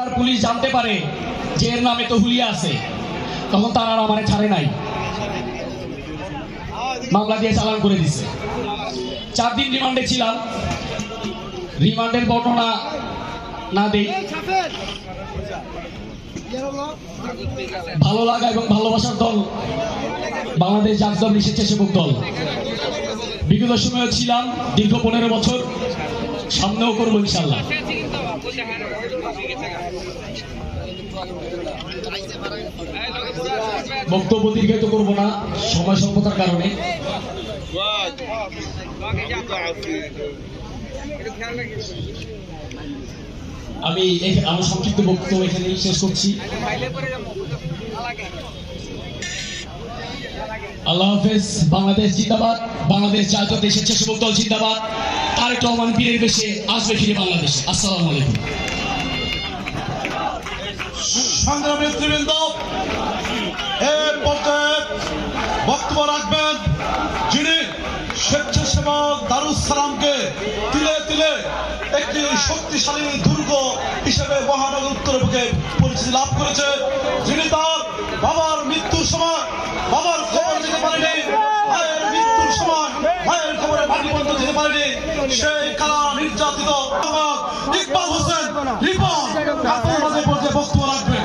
আর police জানতে পারে যে এর নামে তো হুলিয়া আছে, তখন তারা আর আমারে ছাড়ে নাই। মামলা দিয়ে চালান করে দিছে। চার দিন রিমান্ডে ছিলাম। রিমান্ডের বর্ণনা না দেই। ভালো লাগা এবং ভালোবাসার দল বাংলাদেশ জাতীয় স্বেচ্ছাসেবক দল। বিগত সময়ে ছিলাম দীর্ঘ পনেরো বছর, সামনেও করব ইনশাল্লাহ। বক্তব্য দীর্ঘায়িত করব না সময় স্বল্পতার কারণে। আমি আমার সংক্ষিপ্ত বক্তব্য এখানেই শেষ করছি। আল্লাহ হাফেজ, বাংলাদেশ জিন্দাবাদ। বাংলাদেশ জাতীয় স্বেচ্ছাসেবক দল জিন্দাবাদ। তারেক রহমান পীরের বেশে আসবে ফিরে বাংলাদেশ। আসসালামু আলাইকুম। সংগ্রামী নেতৃবৃন্দ এর পর্যায়ে বক্তব্য রাখবেন যিনি স্বেচ্ছাসেবক দারুস সালামকে তিলে তিলে একটি শক্তিশালী দুর্গ হিসেবে মহানগর উত্তর পরিচিতি লাভ করেছে। যিনি তার বাবার মৃত্যুর সময় বাবার খবর দিতে পারেনি মায়ের মৃত্যুর সময় মায়ের খবরে দিতে পারেনি সেই কালা নির্যাতিত? ইকবাল হোসেন রিপন আপনার মাঝে পর্যায়ে বক্তব্য রাখবেন